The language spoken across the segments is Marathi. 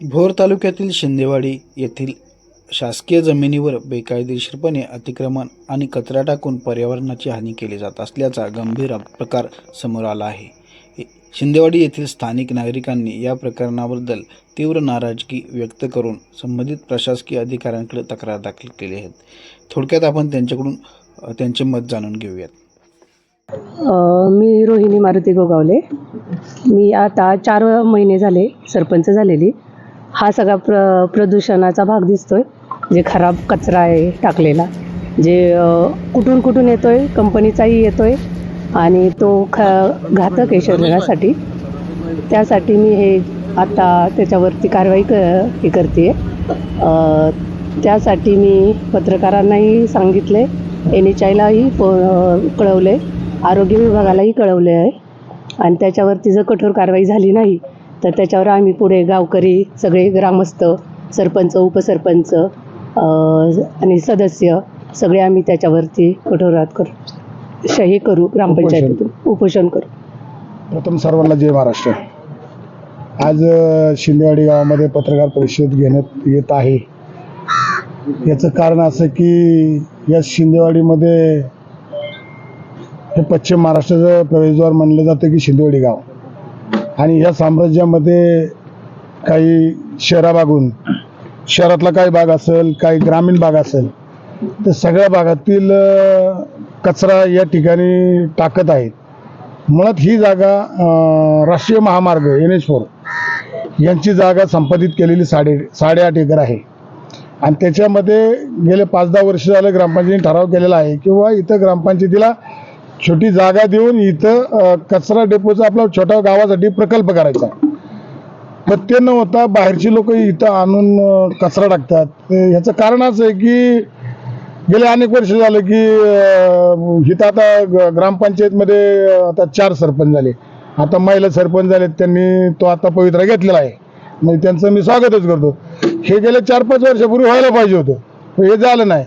भोर तालुक्यातील शिंदेवाडी येथील शासकीय जमिनीवर बेकायदेशीरपणे अतिक्रमण आणि कचरा टाकून पर्यावरणाची हानी केली जात असल्याचा गंभीर प्रकार समोर आला आहे. शिंदेवाडी येथील स्थानिक नागरिकांनी या प्रकरणाबद्दल तीव्र नाराजगी व्यक्त करून संबंधित प्रशासकीय अधिकाऱ्यांकडे तक्रार दाखल केली आहे थोडक्यात आपण त्यांच्याकडून त्यांचे मत जाणून घेऊयात. मी रोहिणी मारुती गोगावले. मी आता चार महिने झाले सरपंच झालेली. हा सगळा प्र प्रदूषणाचा भाग दिसतोय जे खराब कचरा आहे टाकलेला जे कुठून कुठून कुठून येतोय कंपनीचाही येतोय आणि तो ख घातक आहे शरीरासाठी. त्यासाठी मी हे आता त्याच्यावरती कारवाई क हे करते त्यासाठी मी पत्रकारांनाही सांगितले एन एच आयलाही प कळवले आरोग्य विभागालाही कळवले आहे आणि त्याच्यावरती जर कठोर कारवाई झाली नाही तर त्याच्यावर आम्ही पुढे गावकरी सगळे ग्रामस्थ सरपंच उपसरपंच आणि सदस्य सगळे आम्ही त्याच्यावरती कठोरात करू. हे करू ग्रामपंचायतीतून. उपोषण. करू. प्रथम सर्वांना जय महाराष्ट्र. आज शिंदेवाडी गावामध्ये पत्रकार परिषद घेण्यात येत आहे. याचं कारण असं की या शिंदेवाडीमध्ये हे पश्चिम महाराष्ट्राचं प्रवेशद्वार म्हणलं जातं की शिंदेवाडी गाव. आणि ह्या साम्राज्यामध्ये काही शहराभागून शहरातला काही भाग असेल काही ग्रामीण भाग असेल तर सगळ्या भागातील कचरा या ठिकाणी टाकत आहेत. मुळात ही जागा राष्ट्रीय महामार्ग एन एच फोर यांची जागा संपादित केलेली साडे साडेआठ एकर आहे. आणि त्याच्यामध्ये गेले पाच दहा वर्ष झालं ग्रामपंचायतीने ठराव केलेला आहे किंवा इथं ग्रामपंचायतीला छोटी जागा देऊन इथं कचरा डेपोचा आपला छोटा गावासाठी प्रकल्प करायचा. पण ते न होता बाहेरची लोक इथं आणून कचरा टाकतात. ह्याचं कारण असं आहे की गेले अनेक वर्ष झालं की इथं आता ग- ग्रामपंचायतमध्ये आता चार सरपंच झाले. आता महिला सरपंच झाले त्यांनी तो आता पवित्रा घेतलेला आहे. म्हणजे त्यांचं मी स्वागतच करतो. हे गेले चार पाच वर्षापूर्वी व्हायला पाहिजे होतं. पण हे झालं नाही.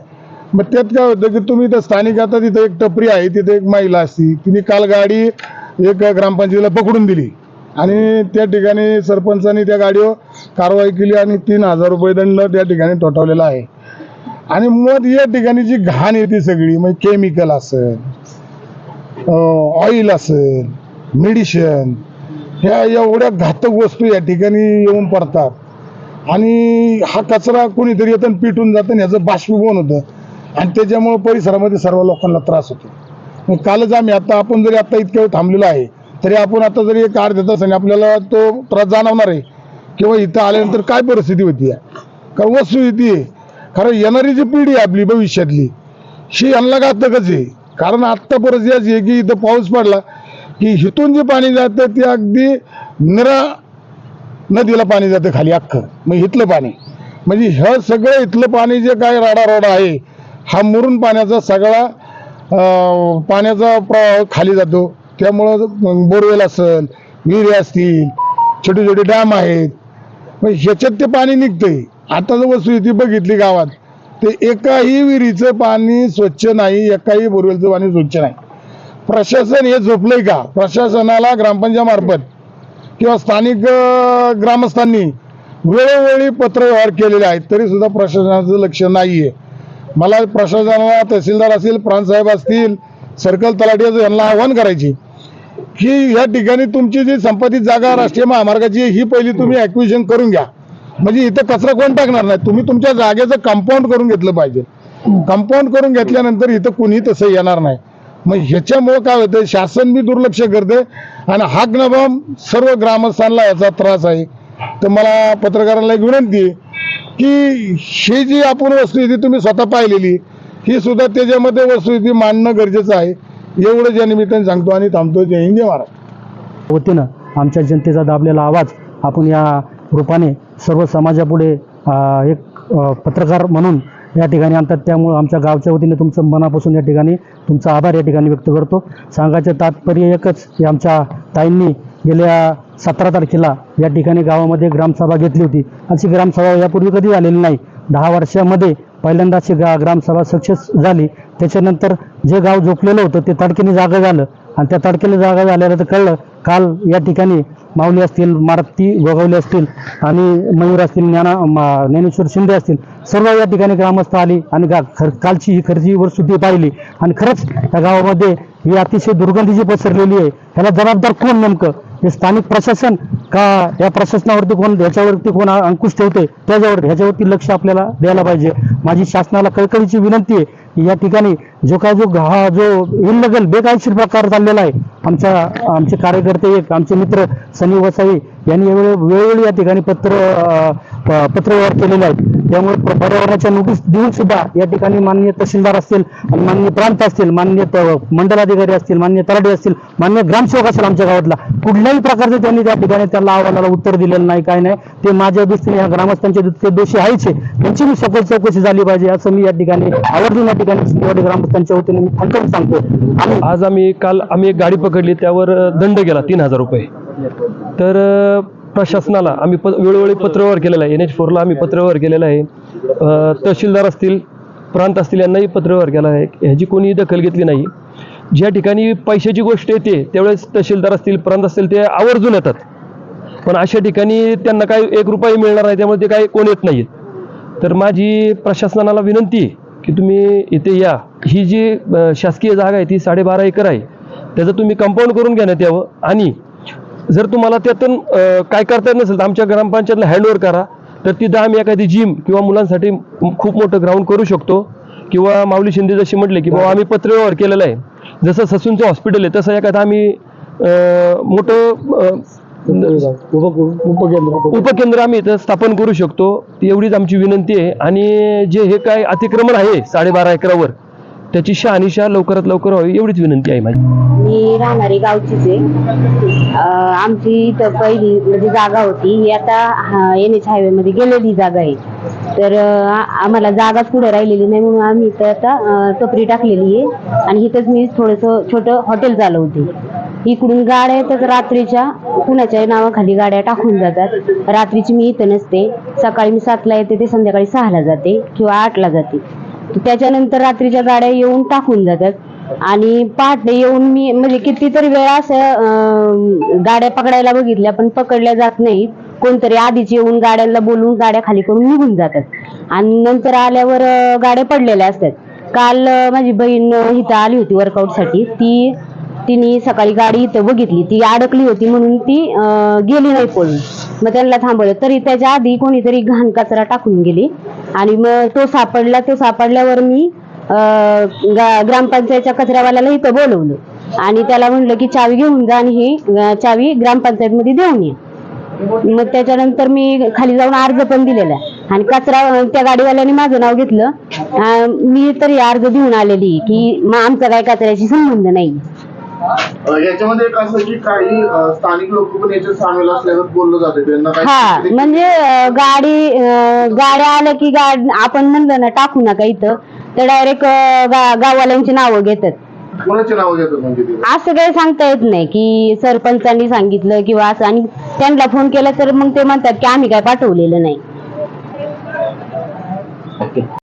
मग त्यात काय होतं की तुम्ही इथं स्थानिक आता तिथं एक टपरी आहे तिथे एक महिला असती. तिने काल गाडी एक ग्रामपंचायतीला पकडून दिली. आणि त्या ठिकाणी सरपंचांनी त्या गाडीवर कारवाई केली आणि तीन हजार रुपये दंड त्या ठिकाणी ठोठावलेला आहे. आणि मग या ठिकाणी जी घाण येते सगळी म्हणजे केमिकल असेल ऑइल असेल मेडिशन ह्या एवढ्या घातक वस्तू या ठिकाणी येऊन पडतात. आणि हा कचरा कोणीतरी येतं आणि पिटून जातं आणि ह्याचं बाष्पीभवन होतं. आणि त्याच्यामुळे परिसरामध्ये सर्व लोकांना त्रास होतो. मग कालच आम्ही आता आपण जरी आता इतक्या वेळ थांबलेलो आहे तरी आपण आता जरी एक अर्ध्या तासाने आपल्याला तो त्रास जाणवणार आहे किंवा इथं आल्यानंतर काय परिस्थिती होती कारण वस्तू आहे? कारण येणारी जी पिढी आहे आपली भविष्यातली शी यांना घातकच आहे. कारण आत्ता परिस्थिती आहे की इथं पाऊस पडला की इथून जे पाणी जातं ते अगदी निरा नदीला पाणी जातं खाली अख्खं. मग इथलं पाणी. म्हणजे हे सगळं इथलं पाणी जे काय राडारोडा आहे हा मुरून पाण्याचा सगळा पाण्याचा प्रवाह खाली जातो. त्यामुळं बोरवेल असेल विहिरी असतील छोटे छोटे डॅम आहेत. मग ह्याच्यात ते पाणी निघतंय. आता जर वस्तुस्थिती बघितली गावात ते एकाही विहिरीचं पाणी स्वच्छ नाही एकाही बोरवेलचं पाणी स्वच्छ नाही. प्रशासन हे झोपलंय का? प्रशासनाला ग्रामपंचायतमार्फत किंवा स्थानिक ग्रामस्थांनी वेळोवेळी पत्रव्यवहार केलेले आहेत तरी सुद्धा प्रशासनाचं लक्ष नाहीये. मला प्रशासनाला तहसीलदार असतील प्रांतसाहेब असतील सर्कल तलाठी यांना आव्हान करायची. की या ठिकाणी तुमची जी संपत्ती जागा राष्ट्रीय महामार्गाची ही पहिली तुम्ही ऍक्विजन करून घ्या. म्हणजे इथं कचरा कोण टाकणार नाही? तुम्ही तुमच्या जागेचं कंपाऊंड करून घेतलं पाहिजे. कंपाऊंड करून घेतल्यानंतर इथं कुणी तसं येणार नाही. मग ह्याच्यामुळं काय होतं शासन बी दुर्लक्ष करते आणि हा नबाम सर्व ग्रामस्थांना याचा त्रास आहे. तर मला पत्रकारांना एक विनंती आहे की ही जी आपण वस्तुस्थिती तुम्ही स्वतः पाहिलेली ही सुद्धा त्याच्यामध्ये वस्तुस्थिती मांडणं गरजेचं आहे. एवढं ज्या निमित्ताने सांगतो आणि थांबतो. जय हिंद जय महाराष्ट्र. वतीनं आमच्या जनतेचा दाबलेला आवाज आपण या रूपाने सर्व समाजापुढे एक पत्रकार म्हणून या ठिकाणी आणतात. त्यामुळं आमच्या गावच्या वतीने तुमचं मनापासून या ठिकाणी तुमचा आभार या ठिकाणी व्यक्त करतो. सांगायचं तात्पर्य एकच की आमच्या ताईंनी गेल्या सतरा तारखेला या ठिकाणी गावामध्ये ग्रामसभा घेतली होती. अशी ग्रामसभा यापूर्वी कधी झालेली नाही. दहा वर्षामध्ये पहिल्यांदा अशी गा ग्रामसभा सक्सेस झाली. त्याच्यानंतर जे गाव झोपलेलं होतं ते तडकेने जागा झालं. आणि त्या ताडकीने जागा झाल्यानं तर कळलं काल या ठिकाणी माऊली असतील मारती गोगावले असतील आणि मयूर असतील ज्ञाना मा- ज्ञानेश्वर शिंदे असतील सर्व या ठिकाणी ग्रामस्थ आली आणि गा खर कालची ही खर्ची वरसुद्धी पाहिली. आणि खरंच त्या गावामध्ये ही अतिशय दुर्गंधी जी पसरलेली आहे. ह्याला जबाबदार कोण नेमकं? हे स्थानिक प्रशासन का या प्रशासनावरती कोण ह्याच्यावरती कोण अंकुश ठेवते त्याच्यावरती ह्याच्यावरती लक्ष आपल्याला द्यायला पाहिजे. माझी शासनाला कळकळीची विनंती आहे की या ठिकाणी जो काय जो हा जो इल्लगल बेकायदेशीर प्रकार चाललेला आहे आमच्या आमचे कार्यकर्ते एक आमचे मित्र सनी वसाई यांनी वेळोवेळी या ठिकाणी पत्र पत्रव्यवहार केलेले आहेत त्यामुळे पर्यावरणाच्या नोटीस देऊन सुद्धा या ठिकाणी माननीय तहसीलदार असतील आणि माननीय प्रांत असतील माननीय मंडलाधिकारी असतील मान्य तलाठी असतील मान्य ग्रामसेवक असेल आमच्या गावातला कुठल्याही प्रकारचे त्यांनी त्या ठिकाणी त्याला अहवालाला उत्तर दिलेलं नाही काय नाही. ते माझ्या दृष्टीने या ग्रामस्थांचे ते दोषी आहेच आहे त्यांची मी सखोल चौकशी झाली पाहिजे असं मी या ठिकाणी आवर्जून या ठिकाणी ग्रामस्थांच्या वतीने मी ठणकावून सांगतो. आणि आज आम्ही काल आम्ही एक गाडी पकडली त्यावर दंड गेला तीन हजार रुपये. तर प्रशासनाला आम्ही प वेळोवेळी पत्रव्यवहार केलेला आहे. एन एच फोरला आम्ही पत्रव्यवहार केलेला आहे. तहसीलदार असतील प्रांत असतील यांनाही पत्रव्यवहार केला आहे. ह्याची कोणीही दखल घेतली नाही. ज्या ठिकाणी पैशाची गोष्ट येते त्यावेळेस तहसीलदार असतील प्रांत असतील ते आवर्जून येतात. पण अशा ठिकाणी त्यांना काही एक रुपयाही मिळणार नाही त्यामुळे ते काही कोण येत नाहीत. तर माझी प्रशासनाला विनंती की तुम्ही इथे या. ही जी शासकीय जागा आहे ती साडेबारा एकर आहे. त्याचं तुम्ही कंपाऊंड करून घेण्यात यावं. आणि जर तुम्हाला त्यातून काय करता येत नसेल तर आमच्या ग्रामपंचायतला हँडओव्हर करा. तर तिथं आम्ही एखादी जिम किंवा मुलांसाठी खूप मोठं ग्राउंड करू शकतो. किंवा माऊली शिंदे जशी म्हटले की बाबा आम्ही पत्रव्यवहार केलेला आहे. जसं ससूनचं हॉस्पिटल आहे तसं एखादं आम्ही मोठं उपकेंद्र आम्ही इथं स्थापन करू शकतो. एवढीच आमची विनंती आहे. आणि जे हे काय अतिक्रमण आहे साडेबारा एकरावर त्याची शहानिशा लवकरात लवकर व्हावी एवढीच विनंती आहे माझी. मी राहणारी गावचीच आहे. अं, आमची इथं पहिली म्हणजे जागा होती. ही आता एन एच हायवे मध्ये गेलेली जागा आहे. तर अं, आ- आम्हाला जागाच पुढे राहिलेली नाही म्हणून आम्ही इथं आता अं, टपरी टाकलेली आहे. आणि इथंच मी थोडंसं छोटं हॉटेल चालवते. इकडून गाड्या येतात रात्रीच्या कुणाच्या नावाखाली गाड्या टाकून जातात. रात्रीची मी इथं नसते. सकाळी मी सातला येते ते संध्याकाळी सहाला जाते किंवा आठला जाते. त्याच्यानंतर रात्रीच्या गाड्या येऊन टाकून जातात. आणि पहाटे येऊन मी म्हणजे कितीतरी वेळा असं गाड्या पकडायला बघितल्या पण पकडल्या जात नाहीत. कोणतरी आधीच येऊन गाड्यांना बोलून गाड्या खाली करून निघून जातात. आणि नंतर आल्यावर गाड्या पडलेल्या असतात. काल माझी बहीण इथं आली होती वर्कआउटसाठी. ती तिने सकाळी गाडी इथं बघितली. ती अडकली होती म्हणून ती गेली नाही पळून. मग त्यांना थांबवलं. तरी त्याच्या आधी कोणीतरी घाण कचरा टाकून गेली. आणि मग तो सापडला तो सापडल्यावर मी ग्रामपंचायतच्या कचऱ्यावाल्याला इथं बोलवलं. आणि त्याला म्हणलं की चावी घेऊन जा आणि ही चावी ग्रामपंचायत मध्ये देऊन ये. मग त्याच्यानंतर मी खाली जाऊन अर्ज पण दिलेला आहे. आणि कचरा त्या गाडीवाल्याने माझं नाव घेतलं. मी तरी अर्ज देऊन आलेली की मग आमचा काय कचऱ्याशी संबंध नाही. याच्यामध्ये एक असं की काही स्थानिक लोक पण याच्यात सामील असल्याचं बोललं जाते. त्यांना हा काही म्हणजे अं, गाडी अं, गाड्या आल्या की गाड आपण म्हणलं ना टाकू नका इथं. तर डायरेक्ट गाववाल्यांची नावं घेतात. कोणाची नावं घेतात म्हणजे ते? असं काही सांगता येत नाही की सरपंचांनी सांगितलं किंवा असं. आणि त्यांना फोन केला तर मग ते म्हणतात की आम्ही काय पाठवलेलं नाही.